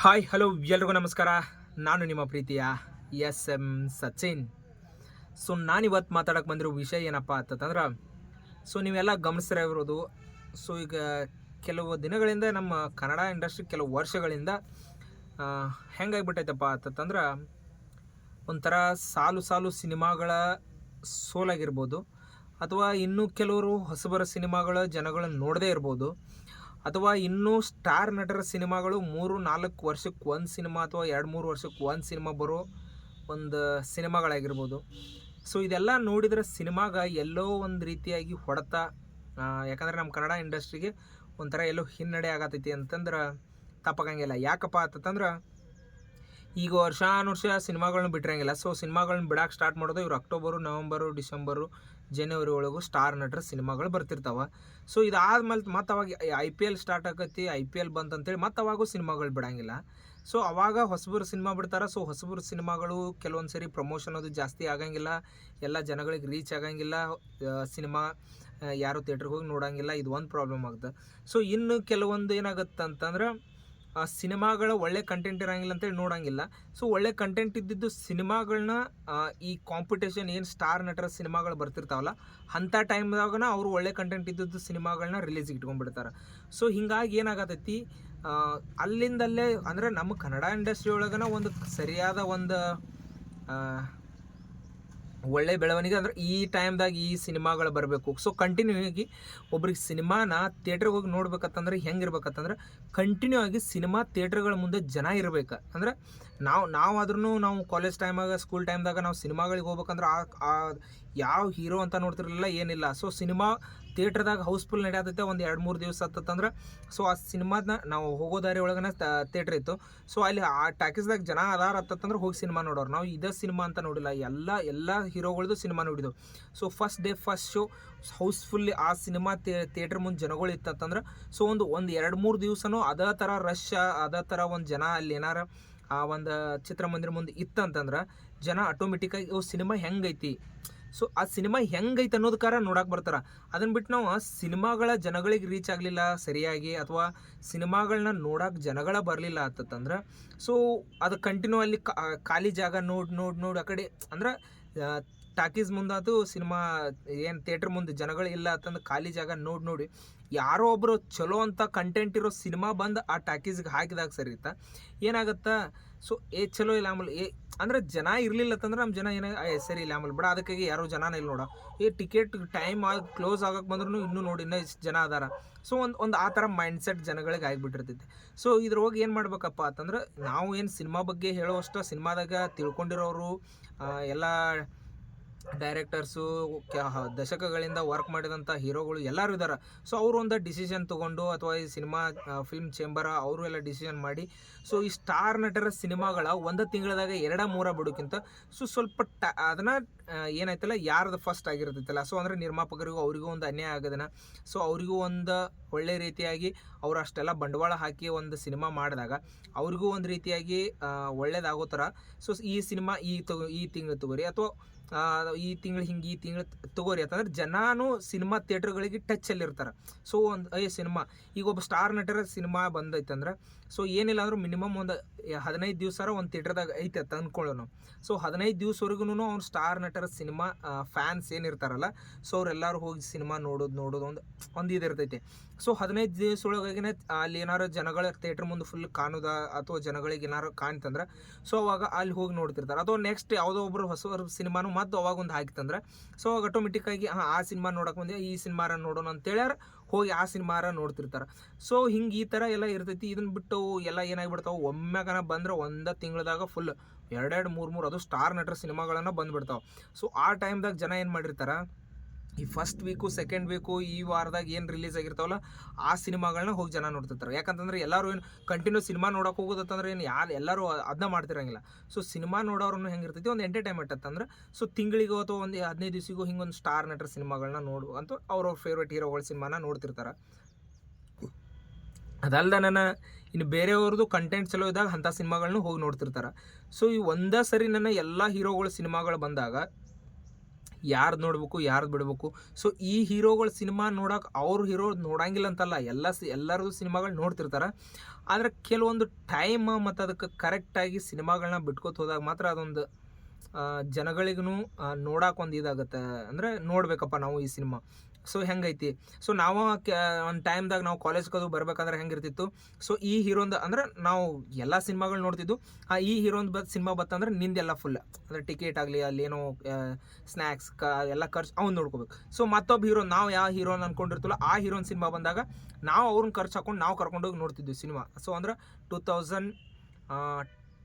Hi, hello, ಎಲ್ರಿಗೂ ನಮಸ್ಕಾರ. ನಾನು ನಿಮ್ಮ ಪ್ರೀತಿಯ ಎಸ್ ಎಂ ಸಚಿನ್. ಸೊ ನಾನಿವತ್ತು ಮಾತಾಡೋಕೆ ಬಂದಿರೋ ವಿಷಯ ಏನಪ್ಪ ಅಂತಂದ್ರೆ ಸೊ ನೀವೆಲ್ಲ ಗಮನಿಸ್ತಾ ಇರೋದು ಸೊ ಈಗ ಕೆಲವು ದಿನಗಳಿಂದ ನಮ್ಮ ಕನ್ನಡ ಇಂಡಸ್ಟ್ರಿ ಕೆಲವು ವರ್ಷಗಳಿಂದ ಹೆಂಗಾಗ್ಬಿಟ್ಟೈತಪ್ಪ ಅಂತಂದ್ರೆ, ಒಂಥರ ಸಾಲು ಸಾಲು ಸಿನಿಮಾಗಳ ಸೋಲಾಗಿರ್ಬೋದು, ಅಥವಾ ಇನ್ನೂ ಕೆಲವರು ಹೊಸಬರ ಸಿನಿಮಾಗಳ ಜನಗಳನ್ನು ನೋಡದೇ ಇರ್ಬೋದು. ಅಥವಾ ಇನ್ನೂ ಸ್ಟಾರ್ ನಟರ ಸಿನಿಮಾಗಳು ಮೂರು, ನಾಲ್ಕು ವರ್ಷಕ್ಕೆ ಒಂದು ಸಿನಿಮಾ ಅಥವಾ ಎರಡು, ಮೂರು ವರ್ಷಕ್ಕೆ ಒಂದು ಸಿನಿಮಾ ಬರೋ ಒಂದು ಸಿನಿಮಾಗಳಾಗಿರ್ಬೋದು. ಸೊ ಇದೆಲ್ಲ ನೋಡಿದ್ರೆ ಸಿನಿಮಾಗ ಎಲ್ಲೋ ಒಂದು ರೀತಿಯಾಗಿ ಹೊಡೆತ ಯಾಕಂದರೆ ನಮ್ಮ ಕನ್ನಡ ಇಂಡಸ್ಟ್ರಿಗೆ ಒಂಥರ ಎಲ್ಲೋ ಹಿನ್ನಡೆ ಆಗತೈತಿ ಅಂತಂದ್ರೆ ತಪ್ಪಾಗಂಗಿಲ್ಲ. ಯಾಕಪ್ಪ ಅಂತಂದ್ರೆ ಈಗ ವರ್ಷಾನುವರ್ಷ ಸಿನಿಮಾಗಳನ್ನ ಬಿಟ್ಟಿರಂಗಿಲ್ಲ ಸೊ ಸಿನಿಮಾಗಳನ್ನ ಬಿಡಕ್ಕೆ ಸ್ಟಾರ್ಟ್ ಮಾಡೋದು ಇವ್ರು ಅಕ್ಟೋಬರು ನವಂಬರು ಡಿಸೆಂಬರು ಜನವರಿ ಒಳಗೂ ಸ್ಟಾರ್ ನಟರ ಸಿನಿಮಾಗಳು ಬರ್ತಿರ್ತಾವೆ. ಸೊ ಇದಾದ್ಮೇಲೆ ಮತ್ತೆ ಅವಾಗ ಐ ಪಿ ಎಲ್ ಸ್ಟಾರ್ಟ್ ಆಕತಿ ಐ ಪಿ ಎಲ್ ಬಂತಂತೇಳಿ ಮತ್ತೆ ಅವಾಗೂ ಸಿನಿಮಾಗಳು ಬಿಡಂಗಿಲ್ಲ. ಸೊ ಅವಾಗ ಹೊಸಬರು ಸಿನಿಮಾ ಬಿಡ್ತಾರೆ. ಸೊ ಹೊಸಬರು ಸಿನಿಮಾಗಳು ಕೆಲವೊಂದು ಸರಿ ಪ್ರಮೋಷನ್ ಅದು ಜಾಸ್ತಿ ಆಗಂಗಿಲ್ಲ. ಎಲ್ಲ ಜನಗಳಿಗೆ ರೀಚ್ ಆಗಂಗಿಲ್ಲ. ಸಿನಿಮಾ ಯಾರು ಥಿಯೇಟ್ರಿಗೆ ಹೋಗಿ ನೋಡಂಗಿಲ್ಲ. ಇದು ಒಂದು ಪ್ರಾಬ್ಲಮ್ ಆಗ್ತದೆ. ಸೊ ಇನ್ನು ಕೆಲವೊಂದು ಏನಾಗುತ್ತೆ ಅಂತಂದ್ರೆ ಸಿನಿಮಾಗಳ ಒಳ್ಳೆ ಕಂಟೆಂಟ್ ಇರಂಗಿಲ್ಲ ಅಂತೇಳಿ ನೋಡೋಂಗಿಲ್ಲ. ಸೊ ಒಳ್ಳೆ ಕಂಟೆಂಟ್ ಇದ್ದಿದ್ದು ಸಿನಿಮಾಗಳನ್ನ ಈ ಕಾಂಪಿಟೇಷನ್ ಏನು ಸ್ಟಾರ್ ನಟರ ಸಿನಿಮಾಗಳು ಬರ್ತಿರ್ತಾವಲ್ಲ ಅಂಥ ಟೈಮ್ದಾಗನ ಅವರು ಒಳ್ಳೆ ಕಂಟೆಂಟ್ ಇದ್ದಿದ್ದು ಸಿನಿಮಾಗಳನ್ನ ರಿಲೀಸಿಗೆ ಇಟ್ಕೊಂಡ್ಬಿಡ್ತಾರೆ. ಸೊ ಹಿಂಗಾಗಿ ಏನಾಗತೈತಿ ಅಲ್ಲಿಂದಲ್ಲೇ ಅಂದರೆ ನಮ್ಮ ಕನ್ನಡ ಇಂಡಸ್ಟ್ರಿ ಒಳಗನ ಒಂದು ಸರಿಯಾದ ಒಂದು ಆ, ಒಳ್ಳೆ ಬೆಳವಣಿಗೆ ಅಂದ್ರೆ ಈ ಟೈಮ್ದಾಗ ಈ ಸಿನಿಮಾಗಳು ಬರಬೇಕು. ಸೊ ಕಂಟಿನ್ಯೂ ಆಗಿ ಒಬ್ರಿಗೆ ಸಿನಿಮಾನ ಥಿಯೇಟ್ರಿಗೆ ಹೋಗಿ ನೋಡ್ಬೇಕಂತಂದ್ರೆ ಹೆಂಗಿರ್ಬೇಕಂತಂದ್ರೆ ಕಂಟಿನ್ಯೂ ಆಗಿ ಸಿನಿಮಾ ಥಿಯೇಟ್ರ್ಗಳ ಮುಂದೆ ಜನ ಇರಬೇಕು. ಅಂದ್ರೆ ನಾವು ನಾವಾದ್ರೂ ನಾವು ಕಾಲೇಜ್ ಟೈಮಾಗ ಸ್ಕೂಲ್ ಟೈಮ್ದಾಗ ನಾವು ಸಿನಿಮಾಗಳಿಗೆ ಹೋಗ್ಬೇಕಂದ್ರೆ ಆ ಯಾವ ಹೀರೋ ಅಂತ ನೋಡ್ತಿರಲಿಲ್ಲ, ಏನಿಲ್ಲ. ಸೊ ಸಿನಿಮಾ ಥಿಯೇಟ್ರ್ದಾಗ ಹೌಸ್ಫುಲ್ ನಡೆಯತೈತೆ, ಒಂದು ಎರಡು ಮೂರು ದಿವಸ ಆತಂದ್ರೆ ಸೊ, ಆ ಸಿನಿಮಾದನ್ನ ನಾವು ಹೋಗೋ ದಾರಿ ಒಳಗನೆ ಥಿಯೇಟ್ರ್ ಇತ್ತು. ಸೊ, ಅಲ್ಲಿ ಆ ಟಾಕೀಸ್ದಾಗ ಜನ ಅದಾರ ಆತಂದ್ರೆ ಹೋಗಿ ಸಿನಿಮಾ ನೋಡೋರು. ನಾವು ಇದೇ ಸಿನಿಮಾ ಅಂತ ನೋಡಿಲ್ಲ. ಎಲ್ಲ ಎಲ್ಲ ಹೀರೋಗಳದ್ದು ಸಿನಿಮಾ ನೋಡಿದೆವು. So, first day, first show, ಹೌಸ್ಫುಲ್ಲಿ ಆ ಸಿನಿಮಾ ಥಿಯೇಟ್ರ್ ಮುಂದೆ ಜನಗಳು ಇತ್ತಂತಂದ್ರೆ ಸೊ, ಒಂದು ಒಂದು ಎರಡು ಮೂರು ದಿವಸನೂ ಅದೇ ಥರ ರಶ್, ಅದೇ ಥರ ಒಂದು ಜನ ಅಲ್ಲಿ ಏನಾರ ಆ ಒಂದು ಚಿತ್ರಮಂದಿರ ಮುಂದೆ ಇತ್ತಂತಂದ್ರೆ, ಜನ ಆಟೋಮೆಟಿಕ್ಕಾಗಿ ಸಿನಿಮಾ ಹೆಂಗೈತಿ? ಸೊ ಆ ಸಿನಿಮಾ ಹೆಂಗೈತೆ ಅನ್ನೋದಕ್ಕಾರ ನೋಡಕ್ಕೆ ಬರ್ತಾರೆ. ಅದನ್ನು ಬಿಟ್ಟು ನಾವು ಸಿನಿಮಾಗಳ ಜನಗಳಿಗೆ ರೀಚ್ ಆಗಲಿಲ್ಲ ಸರಿಯಾಗಿ ಅಥವಾ ಸಿನಿಮಾಗಳನ್ನ ನೋಡಕ್ಕೆ ಜನಗಳ ಬರಲಿಲ್ಲ ಅಂತಂದ್ರೆ ಸೊ ಅದು ಕಂಟಿನ್ಯೂ ಅಲ್ಲಿ ಖಾಲಿ ಜಾಗ ನೋಡಿ ನೋಡಿ ನೋಡಿ ಆ ಕಡೆ, ಅಂದ್ರೆ ಟಾಕೀಸ್ ಮುಂದಾತು ಸಿನಿಮಾ ಏನು ಥಿಯೇಟ್ರ್ ಮುಂದೆ ಜನಗಳು ಇಲ್ಲ ಅಂತಂದು ಖಾಲಿ ಜಾಗ ನೋಡಿ ನೋಡಿ ಯಾರೋ ಒಬ್ಬರು ಚಲೋ ಅಂತ ಕಂಟೆಂಟ್ ಇರೋ ಸಿನಿಮಾ ಬಂದು ಆ ಟಾಕೀಸ್ಗೆ ಹಾಕಿದಾಗ ಸರಿ ಇತ್ತ ಏನಾಗುತ್ತಾ? ಸೊ ಏ ಚಲೋ ಇಲ್ಲ ಆಮೇಲೆ ಏ, ಅಂದ್ರೆ ಜನ ಇರಲಿಲ್ಲ ಅಂತಂದ್ರೆ ನಮ್ಮ ಜನ ಏನಾಗ ಸರಿ ಇಲ್ಲ ಆಮೇಲೆ ಬಿಡ, ಅದಕ್ಕಾಗಿ ಯಾರೋ ಜನ ಇಲ್ಲ ನೋಡ. ಏ ಟಿಕೆಟ್ ಟೈಮ್ ಆಗಿ ಕ್ಲೋಸ್ ಆಗಕ್ಕೆ ಬಂದ್ರೂ ಇನ್ನೂ ನೋಡಿ ಇನ್ನೂ ಇಷ್ಟು ಜನ ಅದಾರ. ಸೊ ಒಂದು ಒಂದು ಆ ಥರ ಮೈಂಡ್ಸೆಟ್ ಜನಗಳಿಗೆ ಆಗಿಬಿಟ್ಟಿರ್ತೈತೆ. ಸೊ ಇದ್ರೊಳಗೆ ಏನು ಮಾಡ್ಬೇಕಪ್ಪ ಅಂತಂದ್ರೆ ನಾವು ಏನು ಸಿನಿಮಾ ಬಗ್ಗೆ ಹೇಳೋವಷ್ಟು ಸಿನಿಮಾದಾಗ ತಿಳ್ಕೊಂಡಿರೋರು ಎಲ್ಲ ಡೈರೆಕ್ಟರ್ಸು ದಶಕಗಳಿಂದ ವರ್ಕ್ ಮಾಡಿದಂಥ ಹೀರೋಗಳು ಎಲ್ಲರೂ ಇದ್ದಾರೆ ಸೊ, ಅವರು ಒಂದು ಡಿಸಿಷನ್ ತೊಗೊಂಡು ಅಥವಾ ಈ ಸಿನಿಮಾ ಫಿಲ್ಮ್ ಚೇಂಬರ ಅವರು ಎಲ್ಲ ಡಿಸಿಷನ್ ಮಾಡಿ, ಸೊ, ಈ ಸ್ಟಾರ್ ನಟರ ಸಿನಿಮಾಗಳ ಒಂದು ತಿಂಗಳದಾಗ ಎರಡ ಮೂರ ಬಿಡೋಕ್ಕಿಂತ, ಸೊ, ಸ್ವಲ್ಪ ಟ, ಅದನ್ನು ಏನಾಯ್ತಲ್ಲ, ಯಾರ್ದು ಫಸ್ಟ್ ಆಗಿರ್ತೈತಲ್ಲ ಸೊ, ಅಂದರೆ ನಿರ್ಮಾಪಕರಿಗೂ ಅವರಿಗೂ ಒಂದು ಅನ್ಯಾಯ ಆಗೋದನ್ನ ಸೊ, ಅವರಿಗೂ ಒಂದು ಒಳ್ಳೆ ರೀತಿಯಾಗಿ ಅವರು ಅಷ್ಟೆಲ್ಲ ಬಂಡವಾಳ ಹಾಕಿ ಒಂದು ಸಿನಿಮಾ ಮಾಡಿದಾಗ, ಅವ್ರಿಗೂ ಒಂದು ರೀತಿಯಾಗಿ ಒಳ್ಳೇದಾಗೋ ಥರ. ಸೊ, ಈ ಸಿನಿಮಾ ಈ ತಗೋ, ಈ ತಿಂಗಳು ತಗೋರಿ. ಅಥವಾ ಈ ತಿಂಗಳು ಹಿಂಗೆ, ಈ ತಿಂಗಳು ತಗೋರಿ. ಅಂತಂದ್ರೆ ಜನಾನು ಸಿನಿಮಾ ಥಿಯೇಟ್ರ್ಗಳಿಗೆ ಇರ್ತಾರೆ. ಸೊ ಒಂದು ಅಯ್ಯ ಸಿನಿಮಾ. ಈಗ ಒಬ್ಬ ಸ್ಟಾರ್ ನಟರ ಸಿನಿಮಾ ಬಂದೈತಂದ್ರೆ ಸೊ ಏನಿಲ್ಲ ಅಂದ್ರೆ ಮಿನಿಮಮ್ ಒಂದು ಹದಿನೈದು ದಿವಸ ಒಂದು ಥಿಯೇಟ್ರದಾಗ ಐತೆ ಅಂತ ಸೊ ಹದಿನೈದು ದಿವಸವರೆಗೂ ಅವ್ನು ಸ್ಟಾರ್ ನಟರ ಸಿನಿಮಾ ಫ್ಯಾನ್ಸ್ ಏನಿರ್ತಾರಲ್ಲ ಸೊ ಅವರೆಲ್ಲರೂ ಹೋಗಿ ಸಿನಿಮಾ ನೋಡೋದು ನೋಡೋದು ಒಂದು ಒಂದು ಇದಿರ್ತೈತೆ ಸೊ ಹದಿನೈದು ದಿವಸ ಒಳಗಾಗಿನೇ ಅಲ್ಲಿ ಏನಾರು ಜನಗಳ ಥಿಯೇಟ್ರ್ ಮುಂದೆ ಫುಲ್ ಕಾಣೋದ ಅಥವಾ ಜನಗಳಿಗೆ ಏನಾರು ಕಾಣ್ತಂದ್ರೆ ಸೊ ಅವಾಗ ಅಲ್ಲಿ ಹೋಗಿ ನೋಡ್ತಿರ್ತಾರೆ. ಅಥವಾ ನೆಕ್ಸ್ಟ್ ಯಾವುದೋ ಒಬ್ಬರು ಹೊಸ ಸಿನಿಮಾನು ಮತ್ತೆ ಅವಾಗ ಒಂದು ಹಾಕಿತ್ತಂದ್ರೆ. ಸೊ ಅವಾಗ ಆಟೋಮೆಟಿಕ್ಕಾಗಿ ಹಾಂ, ಆ ಸಿನಿಮಾ ನೋಡಕ್ಕೆ ಬಂದೆ, ಈ ಸಿನಿಮಾರ ನೋಡೋಣ ಅಂತೇಳ್ಯಾರ, ಹೋಗಿ ಆ ಸಿನಿಮಾರ ನೋಡ್ತಿರ್ತಾರೆ. ಸೊ ಹಿಂಗೆ ಈ ಥರ ಎಲ್ಲ ಇರ್ತೈತಿ. ಇದನ್ನ ಬಿಟ್ಟು ಎಲ್ಲ ಏನಾಗ್ಬಿಡ್ತಾವೆ? ಒಮ್ಮೆಗನ ಬಂದ್ರೆ ಒಂದು ತಿಂಗಳದಾಗ ಫುಲ್ ಎರಡೆರಡು ಮೂರು ಮೂರು, ಅದು ಸ್ಟಾರ್ ನಟರ ಸಿನಿಮಾಗಳನ್ನು ಬಂದುಬಿಡ್ತಾವೆ. ಸೊ ಆ ಟೈಮ್ದಾಗ ಜನ ಏನು ಮಾಡಿರ್ತಾರ? ಈ ಫಸ್ಟ್ ವೀಕು ಸೆಕೆಂಡ್ ವೀಕು ಈ ವಾರದಾಗ ಏನು ರಿಲೀಸ್ ಆಗಿರ್ತಾವಲ್ಲ, ಆ ಸಿನಿಮಾಗಳನ್ನ ಹೋಗಿ ಜನ ನೋಡ್ತಿರ್ತಾರೆ. ಯಾಕಂತಂದ್ರೆ ಎಲ್ಲರೂ ಏನು ಕಂಟಿನ್ಯೂ ಸಿನಿಮಾ ನೋಡೋಕೆ ಹೋಗೋದಂತಂದ್ರೆ ಏನು ಯಾರು ಎಲ್ಲರೂ ಅದನ್ನ ಮಾಡ್ತಿರಂಗಿಲ್ಲ. ಸೊ ಸಿನಿಮಾ ನೋಡೋರು ಹೆಂಗಿರ್ತೈತಿ? ಒಂದು ಎಂಟರ್ಟೈನ್ಮೆಂಟ್ ಅಂತಂದ್ರೆ ಸೊ ತಿಂಗಳಿಗೋ ಅಥವಾ ಒಂದು ಹದಿನೈದು ದಿವಸಿಗೂ ಹಿಂಗೊಂದು ಸ್ಟಾರ್ ನಟರ ಸಿನಿಮಾಗಳನ್ನ ನೋಡು ಅಂತ ಅವ್ರವ್ರ ಫೇವ್ರೇಟ್ ಹೀರೋಗಳ ಸಿನಿಮಾನ ನೋಡ್ತಿರ್ತಾರೆ. ಅದಲ್ದ ನನ್ನ ಇನ್ನು ಬೇರೆಯವ್ರದ್ದು ಕಂಟೆಂಟ್ ಚಲೋ ಇದ್ದಾಗ ಅಂಥ ಸಿನಿಮಾಗಳನ್ನೂ ಹೋಗಿ ನೋಡ್ತಿರ್ತಾರೆ. ಸೊ ಈ ಒಂದೇ ಸರಿ ನನ್ನ ಎಲ್ಲ ಹೀರೋಗಳ ಸಿನಿಮಾಗಳು ಬಂದಾಗ ಯಾರ್ದು ನೋಡಬೇಕು, ಯಾರ್ದು ಬಿಡಬೇಕು. ಸೊ ಈ ಹೀರೋಗಳ ಸಿನಿಮಾ ನೋಡೋಕೆ ಅವ್ರ ಹೀರೋ ನೋಡಂಗಿಲ್ಲ ಅಂತಲ್ಲ ಎಲ್ಲ ಸಿ, ಎಲ್ಲರದು ಸಿನಿಮಾಗಳು ನೋಡ್ತಿರ್ತಾರೆ. ಆದರೆ ಕೆಲವೊಂದು ಟೈಮ್ ಮತ್ತು ಅದಕ್ಕೆ ಕರೆಕ್ಟಾಗಿ ಸಿನಿಮಾಗಳನ್ನ ಬಿಟ್ಕೋತ ಹೋದಾಗ ಮಾತ್ರ ಅದೊಂದು ಜನಗಳಿಗೂ ನೋಡಕ್ಕೆ ಒಂದು ಇದಾಗುತ್ತೆ. ಅಂದರೆ ನೋಡ್ಬೇಕಪ್ಪ ನಾವು ಈ ಸಿನಿಮಾ. ಸೊ, ಹೆಂಗೈತಿ? ಸೊ, ನಾವು ಒಂದು ಟೈಮ್ದಾಗ ನಾವು ಕಾಲೇಜ್ಗೆ ಅದು ಬರ್ಬೇಕಾದ್ರೆ ಹೆಂಗಿರ್ತಿತ್ತು? ಸೊ, ಈ ಹೀರೋಂದು, ಅಂದ್ರೆ ನಾವು ಎಲ್ಲ ಸಿನಿಮಾಗಳು ನೋಡ್ತಿದ್ದು. ಆ, ಈ ಹೀರೋಂದು ಬತ್, ಸಿನಿಮಾ ಬತ್ತಂದ್ರೆ ನಿಂದೆಲ್ಲ ಫುಲ್ ಅಂದರೆ ಟಿಕೆಟ್ ಆಗಲಿ, ಅಲ್ಲೇನೋ ಸ್ನ್ಯಾಕ್ಸ್ ಕ, ಎಲ್ಲ ಖರ್ಚು ಅವ್ನು ನೋಡ್ಕೋಬೇಕು. ಸೊ, ಮತ್ತೊಬ್ಬ ಹೀರೋ, ನಾವು ಯಾವ ಹೀರೋನ್ ಅಂದ್ಕೊಂಡಿರ್ತಲ್ಲ ಆ ಹೀರೋನ್ ಸಿನಿಮಾ ಬಂದಾಗ ನಾವು ಅವ್ರನ್ನ ಖರ್ಚು ಹಾಕೊಂಡು ನಾವು ಕರ್ಕೊಂಡೋಗಿ ನೋಡ್ತಿದ್ವಿ ಸಿನಿಮಾ. ಸೊ, ಅಂದ್ರೆ ಟೂ ತೌಸಂಡ್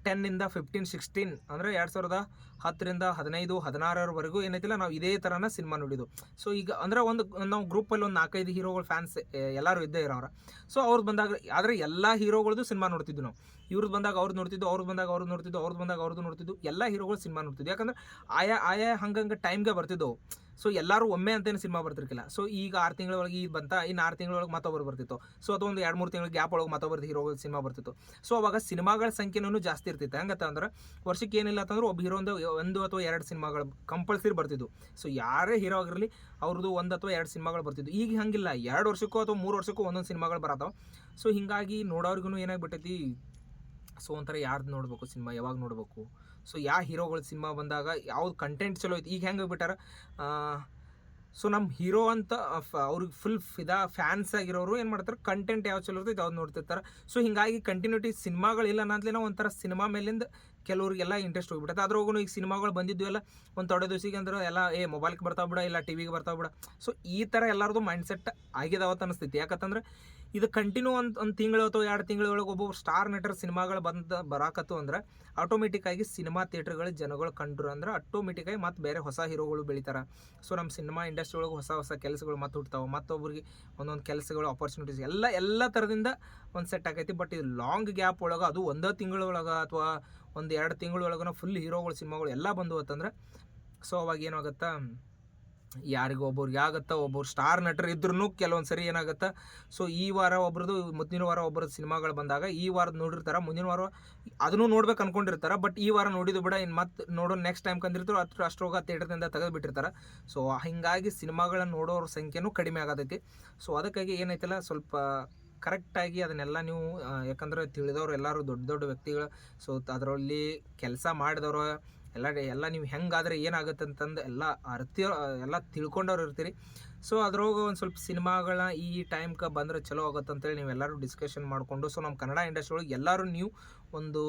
ಟೆನ್ನಿಂದ ಫಿಫ್ಟೀನ್, ಸಿಕ್ಸ್ಟೀನ್ ಅಂದರೆ ಎರಡು ಸಾವಿರದ ಹತ್ತರಿಂದ ಹದಿನೈದು, ಹದಿನಾರರವರೆಗೂ ಏನೈತಿಲ್ಲ, ನಾವು ಇದೇ ಥರನ ಸಿನಿಮಾ ನೋಡಿದ್ದು ಸೊ ಈಗ ಅಂದರೆ ಒಂದು ನಾವು ಗ್ರೂಪಲ್ಲಿ ಒಂದು ನಾಲ್ಕೈದು ಹೀರೋಗಳು ಫ್ಯಾನ್ಸ್ ಎಲ್ಲರೂ ಇದ್ದೇ ಇರೋರ ಸೊ ಅವ್ರದ್ದು ಬಂದಾಗ, ಆದರೆ ಎಲ್ಲ ಹೀರೋಗಳದ್ದು ಸಿನಿಮಾ ನೋಡ್ತಿದ್ವಿ ನಾವು. ಇವ್ರದ್ದು ಬಂದಾಗ ಅವ್ರದ್ದು ನೋಡ್ತಿದ್ದು ಅವ್ರದ್ದು ಬಂದಾಗ ಅವ್ರದ್ದು ನೋಡ್ತಿದ್ದು ಅವ್ರದ್ದು ಬಂದಾಗ ಅವ್ರದ್ದು ನೋಡ್ತಿದ್ದು ಎಲ್ಲ ಹೀರೋಗಳು ಸಿನಿಮಾ ನೋಡ್ತಿದ್ವಿ. ಯಾಕಂದ್ರೆ ಆಯಾ ಆಯಾ ಹಂಗಂಗೆ ಟೈಮ್ಗೆ ಬರ್ತಿದ್ದವು. ಸೊ ಎಲ್ಲರೂ ಒಮ್ಮೆ ಅಂತೇನು ಸಿನಿಮಾ ಬರ್ತಿರ್ಕಿಲ್ಲ. ಸೊ ಈಗ ಆರು ತಿಂಗಳೊಳಗೆ ಈಗ ಬಂತ ಇನ್ನು ಆರು ತಿಂಗಳೊಳಗೆ ಮತ್ತೊಬ್ಬರು ಬರ್ತಿತ್ತು. ಸೊ ಅದೊಂದು ಎರಡು ಮೂರು ತಿಂಗಳ ಗ್ಯಾಪ್ ಒಳಗೆ ಮತ್ತೊಬ್ಬರದ್ದು ಹೀರೋ ಸಿನಿಮಾ ಬರ್ತಿತ್ತು. ಸೊ ಅವಾಗ ಸಿನಿಮಾಗಳ ಸಂಖ್ಯೆನೂ ಜಾಸ್ತಿ ಇರ್ತಿತ್ತು. ಹೆಂಗತ್ತ ಅಂದ್ರೆ, ವರ್ಷಕ್ಕೆ ಏನಿಲ್ಲ ಅಂತಂದ್ರೆ ಒಬ್ಬ ಹೀರೋ ಒಂದು ಅಥವಾ ಎರಡು ಸಿನಿಮಾಗಳು ಕಂಪಲ್ಸರಿ ಬರ್ತಿದ್ವು. ಸೊ ಯಾರೇ ಹೀರೋ ಆಗಿರಲಿ ಅವ್ರದ್ದು ಒಂದು ಅಥವಾ ಎರಡು ಸಿನಿಮಾಗಳು ಬರ್ತಿದ್ವು. ಈಗ ಹಂಗಿಲ್ಲ. ಎರಡು ವರ್ಷಕ್ಕೂ ಅಥವಾ ಮೂರು ವರ್ಷಕ್ಕೂ ಒಂದೊಂದು ಸಿನಿಮಾಗಳು ಬರತ್ತಾವೆ. ಸೊ ಹಿಂಗಾಗಿ ನೋಡೋರ್ಗು ಏನಾಗ್ಬಿಟ್ಟೈತಿ? ಸೊ ಒಂಥರ ಯಾರ್ದು ನೋಡಬೇಕು ಸಿನಿಮಾ? ಯಾವಾಗ ನೋಡಬೇಕು? ಸೊ ಯಾವ ಹೀರೋಗಳ ಸಿನಿಮಾ ಬಂದಾಗ ಯಾವ್ದು ಕಂಟೆಂಟ್ ಚಲೋ ಐತಿ, ಈಗ ಹೆಂಗೆ ಬಿಟ್ಟಾರ ಸೊ ನಮ್ಮ ಹೀರೋ ಅಂತ ಅವ್ರಿಗೆ ಫುಲ್ ಫಿದಾ ಫ್ಯಾನ್ಸ್ ಆಗಿರೋರು ಏನು ಮಾಡ್ತಾರೆ? ಕಂಟೆಂಟ್ ಯಾವ ಚಲೋ ಇರ್ತೈತೆ ಅವ್ರು ನೋಡ್ತಿರ್ತಾರೆ. ಸೊ ಹಿಂಗಾಗಿ ಕಂಟಿನ್ಯೂಟಿ ಸಿನಿಮಾಗಳಿಲ್ಲ ನಾವು ಒಂಥರ ಸಿನಿಮಾ ಮೇಲಿಂದ ಕೆಲವ್ರಿಗೆಲ್ಲ ಇಂಟ್ರೆಸ್ಟ್ ಹೋಗ್ಬಿಡುತ್ತೆ ಅದ್ರಾಗೂ ಈಗ ಸಿನಿಮಾಗಳು ಬಂದಿದ್ದು ಎಲ್ಲ ಒಂದು ತೊಡೆ ದಿವಸಿಗೆ ಅಂದ್ರೆ ಎಲ್ಲ, ಏ ಮೊಬೈಲ್ಗೆ ಬರ್ತಾವ ಬಿಡ, ಇಲ್ಲ ಟಿ ವಿಗೆ ಬಿಡ. ಸೊ ಈ ಥರ ಎಲ್ಲರದು ಮೈಂಡ್ ಸೆಟ್ ಆಗಿದಾವತ್ತು ಅನಿಸ್ತೈತಿ. ಯಾಕಂತಂದ್ರೆ ಇದು ಕಂಟಿನ್ಯೂ ಒಂದು ಒಂದು ತಿಂಗಳು ಅಥವಾ ಎರಡು ತಿಂಗಳೊಳಗೆ ಒಬ್ಬೊಬ್ಬರು ಸ್ಟಾರ್ ನಟರ ಸಿನಿಮಾಗಳು ಬಂದು ಬರಾಕತ್ತು ಅಂದ್ರೆ ಆಟೋಮೆಟಿಕ್ಕಾಗಿ ಸಿನಿಮಾ ಥಿಯೇಟ್ರ್ಗಳು ಜನಗಳು ಕಂಡ್ರು ಅಂದ್ರೆ ಆಟೋಮೆಟಿಕ್ಕಾಗಿ ಮತ್ತೆ ಬೇರೆ ಹೊಸ ಹೀರೋಗಳು ಬೆಳಿತಾರೆ. ಸೊ ನಮ್ಮ ಸಿನಿಮಾ ಇಂಡಸ್ಟ್ರಿ ಒಳಗೆ ಹೊಸ ಹೊಸ ಕೆಲಸಗಳು ಮತ್ತೆ ಹುಡ್ತಾವೆ ಮತ್ತೊಬ್ಬರಿಗೆ ಒಂದೊಂದು ಕೆಲಸಗಳು ಆಪರ್ಚುನಿಟೀಸ್ ಎಲ್ಲ ಎಲ್ಲ ಥರದಿಂದ ಒಂದು ಸೆಟ್ ಆಗೈತಿ ಬಟ್ ಇದು ಲಾಂಗ್ ಗ್ಯಾಪ್ ಒಳಗೆ ಅದು ಒಂದೇ ತಿಂಗಳೊಳಗೆ ಅಥವಾ ಒಂದು ಎರಡು ತಿಂಗಳೊಳಗನ ಫುಲ್ ಹೀರೋಗಳು ಸಿನಿಮಾಗಳು ಎಲ್ಲ ಬಂದು ಅಂತಂದ್ರೆ ಸೊ ಅವಾಗ ಏನಾಗುತ್ತಾ ಯಾರಿಗೂ ಒಬ್ಬರಿಗೆ ಆಗುತ್ತಾ ಒಬ್ಬರು ಸ್ಟಾರ್ ನಟರು ಇದ್ರೂ ಕೆಲವೊಂದು ಸರಿ ಏನಾಗುತ್ತೆ? ಸೊ ಈ ವಾರ ಒಬ್ರದ್ದು, ಮುಂದಿನ ವಾರ ಒಬ್ಬರದ್ದು ಸಿನಿಮಾಗಳು ಬಂದಾಗ ಈ ವಾರದ ನೋಡಿರ್ತಾರೆ, ಮುಂದಿನ ವಾರ ಅದನ್ನು ನೋಡ್ಬೇಕು ಅನ್ಕೊಂಡಿರ್ತಾರೆ ಬಟ್ ಈ ವಾರ ನೋಡಿದ್ದು ಬಿಡ ಇನ್ನು ಮತ್ತೆ ನೋಡೋ ನೆಕ್ಸ್ಟ್ ಟೈಮ್ ಕಂದಿರ್ತಾರೆ ಅಷ್ಟು ಅಷ್ಟರೋಗ ಥಿಯೇಟರ್ದಿಂದ ತೆಗೆದು ಬಿಟ್ಟಿರ್ತಾರೆ ಸೊ ಹೀಗಾಗಿ ಸಿನಿಮಾಗಳನ್ನ ನೋಡೋರ ಸಂಖ್ಯೆನೂ ಕಡಿಮೆ ಆಗತೈತಿ. ಸೊ ಅದಕ್ಕಾಗಿ ಏನೈತಲ್ಲ ಸ್ವಲ್ಪ ಕರೆಕ್ಟಾಗಿ ಅದನ್ನೆಲ್ಲ ನೀವು ಯಾಕಂದರೆ ತಿಳಿದವ್ರು ಎಲ್ಲರೂ ದೊಡ್ಡ ದೊಡ್ಡ ವ್ಯಕ್ತಿಗಳು. ಸೊ ಅದರಲ್ಲಿ ಕೆಲಸ ಮಾಡಿದವರು ಎಲ್ಲ ಎಲ್ಲ ನೀವು ಹೆಂಗಾದ್ರೆ ಏನಾಗುತ್ತೆ ಅಂತಂದು ಎಲ್ಲ ಅರ್ತಿ, ಎಲ್ಲ ತಿಳ್ಕೊಂಡವ್ರು ಇರ್ತೀರಿ. ಸೊ ಅದ್ರೊಳಗೆ ಒಂದು ಸ್ವಲ್ಪ ಸಿನಿಮಾಗಳ ಈ ಟೈಮ್ಗೆ ಬಂದರೆ ಚಲೋ ಆಗುತ್ತೆ ಅಂತೇಳಿ ನೀವೆಲ್ಲರೂ ಡಿಸ್ಕಷನ್ ಮಾಡಿಕೊಂಡು ಸೊ ನಮ್ಮ ಕನ್ನಡ ಇಂಡಸ್ಟ್ರಿ ಒಳಗೆ ಎಲ್ಲರೂ ನೀವು ಒಂದು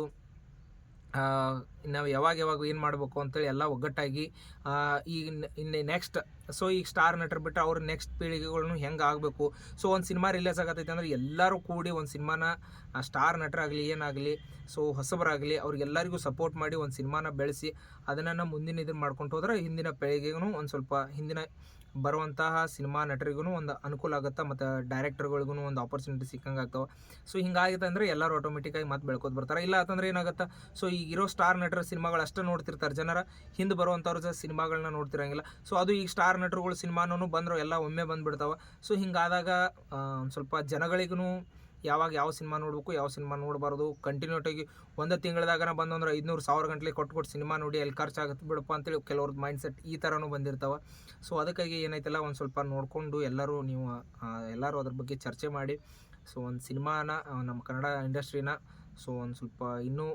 ನಾವು ಯಾವಾಗ ಯಾವಾಗ ಏನು ಮಾಡಬೇಕು ಅಂತೇಳಿ ಎಲ್ಲ ಒಗ್ಗಟ್ಟಾಗಿ ಈಗ ಇನ್ನು ನೆಕ್ಸ್ಟ್ ಸೊ ಈಗ ಸ್ಟಾರ್ ನಟರು ಬಿಟ್ಟು ಅವ್ರ ನೆಕ್ಸ್ಟ್ ಪೀಳಿಗೆಗಳನ್ನು ಹೆಂಗೆ ಆಗಬೇಕು? ಸೊ ಒಂದು ಸಿನಿಮಾ ರಿಲೀಸ್ ಆಗತ್ತೈತೆ ಅಂದ್ರೆ ಎಲ್ಲರೂ ಕೂಡಿ ಒಂದು ಸಿನಿಮಾನ ಸ್ಟಾರ್ ನಟರಾಗಲಿ, ಏನಾಗಲಿ ಸೊ ಹೊಸಬರಾಗಲಿ, ಅವ್ರಿಗೆಲ್ಲರಿಗೂ ಸಪೋರ್ಟ್ ಮಾಡಿ ಒಂದು ಸಿನಿಮಾನ ಬೆಳೆಸಿ, ಅದನ್ನು ಮುಂದಿನ ಇದನ್ನು ಮಾಡ್ಕೊಂಡು ಹೋದ್ರೆ ಹಿಂದಿನ ಪೀಳಿಗೆಗೂ ಒಂದು ಸ್ವಲ್ಪ ಹಿಂದಿನ ಬರುವಂತಹ ಸಿನಿಮಾ ನಟರಿಗೂ ಒಂದು ಅನುಕೂಲ ಆಗುತ್ತೆ, ಮತ್ತು ಡೈರೆಕ್ಟರ್ಗಳಿಗೂ ಒಂದು ಆಪರ್ಚುನಿಟಿ ಸಿಕ್ಕಂಗೆ ಆಗ್ತವೆ. ಸೊ ಹಿಂಗಾಗಿದೆ ಅಂದರೆ ಎಲ್ಲರೂ ಆಟೋಮೆಟಿಕ್ಕಾಗಿ ಮತ್ತೆ ಬೆಳ್ಕೋದು ಬರ್ತಾರೆ. ಇಲ್ಲ ಅಂತಂದ್ರೆ ಏನಾಗುತ್ತೆ ಸೊ ಈಗ ಇರೋ ಸ್ಟಾರ್ ನಟರ ಸಿನಿಮಾಗಳು ಅಷ್ಟೇ ನೋಡ್ತಿರ್ತಾರೆ ಜನರ, ಹಿಂದೆ ಬರುವಂಥವ್ರ ಸಿನಿಮಾಗಳನ್ನ ನೋಡ್ತಿರಂಗಿಲ್ಲ. ಸೊ ಅದು ಈಗ ಸ್ಟಾರ್ ನಟರುಗಳ ಸಿನಿಮಾನೂ ಬಂದರು, ಎಲ್ಲ ಒಮ್ಮೆ ಬಂದುಬಿಡ್ತಾವೆ. ಸೊ ಹಿಂಗಾದಾಗ ಸ್ವಲ್ಪ ಜನಗಳಿಗೂ ಯಾವಾಗ ಯಾವ ಸಿನಿಮಾ ನೋಡಬೇಕು, ಯಾವ ಸಿನಿಮಾ ನೋಡಬಾರ್ದು. ಕಂಟಿನ್ಯೂಟಾಗಿ ತಿಂಗಳದಾಗ ಬಂದು ಬಂದಂದ್ರೆ ಐದುನೂರು, ಸಾವಿರ ಗಂಟಲೆ ಕೊಟ್ಟು ಕೊಟ್ಟು ಸಿನಿಮಾ ನೋಡಿ ಅಲ್ಲಿ ಖರ್ಚಾಗುತ್ತೆ ಬಿಡಪ್ಪ ಅಂತೇಳಿ ಕೆಲವ್ರದ್ದು ಮೈಂಡ್ ಸೆಟ್ ಈ ಥರನೂ ಬಂದಿರ್ತಾವೆ. ಸೊ ಅದಕ್ಕಾಗಿ ಏನೈತಲ್ಲ ಒಂದು ಸ್ವಲ್ಪ ನೋಡಿಕೊಂಡು ಎಲ್ಲರೂ ನೀವು ಎಲ್ಲರೂ ಅದ್ರ ಬಗ್ಗೆ ಚರ್ಚೆ ಮಾಡಿ. ಸೊ ಒಂದು ಸಿನಿಮಾನ ನಮ್ಮ ಕನ್ನಡ ಇಂಡಸ್ಟ್ರಿನ ಸೊ ಒಂದು ಸ್ವಲ್ಪ ಇನ್ನೂ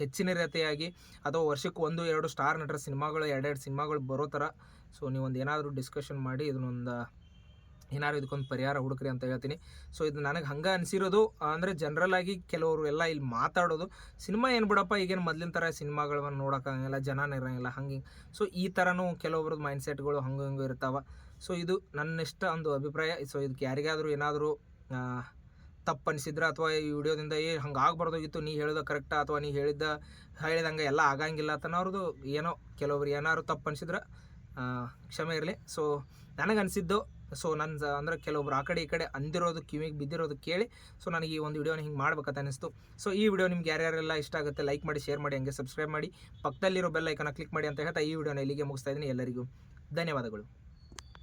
ಹೆಚ್ಚಿನ ರೀತಿಯಾಗಿ ಅಥವಾ ವರ್ಷಕ್ಕೆ ಒಂದು, ಎರಡು ಸ್ಟಾರ್ ನಟರ ಸಿನಿಮಾಗಳು, ಎರಡೆರಡು ಸಿನಿಮಾಗಳು ಬರೋ ಥರ ಸೊ ನೀವೊಂದು ಏನಾದರೂ ಡಿಸ್ಕಷನ್ ಮಾಡಿ, ಇದನ್ನೊಂದು ಏನಾದ್ರು ಇದಕ್ಕೊಂದು ಪರಿಹಾರ ಹುಡುಕ್ರಿ ಅಂತ ಹೇಳ್ತೀನಿ. ಸೊ ಇದು ನನಗೆ ಹಂಗೆ ಅನಿಸಿರೋದು, ಅಂದರೆ ಆಗಿ ಕೆಲವರು ಎಲ್ಲ ಇಲ್ಲಿ ಮಾತಾಡೋದು. ಸಿನಿಮಾ ಏನು ಬಿಡಪ್ಪ, ಈಗೇನು ಮೊದಲಿನ ಥರ ಸಿನಿಮಾಗಳನ್ನ ನೋಡೋಕ್ಕಾಗಂಗಿಲ್ಲ ಜನ ಇರೋಂಗಿಲ್ಲ, ಹಂಗೆ ಸೊ ಈ ಥರನೂ ಕೆಲವೊಬ್ರದ್ದು ಮೈಂಡ್ ಸೆಟ್ಗಳು ಹಂಗೆ ಹಂಗೆ ಇರ್ತಾವೆ. ಸೊ ಇದು ನನ್ನಿಷ್ಟ ಒಂದು ಅಭಿಪ್ರಾಯ. ಸೊ ಇದಕ್ಕೆ ಯಾರಿಗಾದರೂ ಏನಾದರೂ ತಪ್ಪು ಅನಿಸಿದ್ರೆ ಅಥವಾ ಈ ವಿಡಿಯೋದಿಂದ ಏ, ಹಂಗೆ ಆಗ್ಬಾರ್ದೋಗಿತ್ತು ನೀ ಹೇಳಿದ ಕರೆಕ್ಟಾ ಅಥವಾ ನೀ ಹೇಳಿದ್ದ, ಹೇಳಿದಂಗೆ ಎಲ್ಲ ಆಗಂಗಿಲ್ಲ ಅಂತನವ್ರದ್ದು ಏನೋ ಕೆಲವೊಬ್ರು ಏನಾದ್ರು ತಪ್ಪು ಅನಿಸಿದ್ರೆ ಕ್ಷಮೆ ಇರಲಿ. ಸೊ ನನಗೆ ಅನಿಸಿದ್ದು ಸೊ ನನ್ನ ಅಂದ್ರೆ ಕೆಲವೊಬ್ರು ಆ ಕಡೆ ಈ ಕಡೆ ಅಂದಿರೋದು, ಕಿವಿಗೆ ಬಿದ್ದಿರೋದು ಕೇಳಿ ಸೊ ನನಗೆ ಈ ಒಂದು ವಿಡಿಯೋನ ಹಿಂಗೆ ಮಾಡ್ಬೇಕಂತ ಅನಿಸ್ತು. ಸೊ ಈ ವಿಡಿಯೋ ನಿಮ್ಗೆ ಯಾರ್ಯಾರೆಲ್ಲ ಇಷ್ಟ ಆಗುತ್ತೆ ಲೈಕ್ ಮಾಡಿ ಶೇರ್ ಮಾಡಿ, ಹಂಗೆ ಸಬ್ಸ್ಕ್ರೈಬ್ ಮಾಡಿ, ಪಕ್ಕದಲ್ಲಿರೋ ಬೆಲ್ ಐಕನ ಕ್ಲಿಕ್ ಮಾಡಿ ಅಂತ ಹೇಳ್ತಾ ಈ ವಿಡಿಯೋನ ಇಲ್ಲಿಗೆ ಮುಗಿಸ್ತಾ ಇದ್ದೀನಿ ಎಲ್ಲರಿಗೂ. ಧನ್ಯವಾದಗಳು.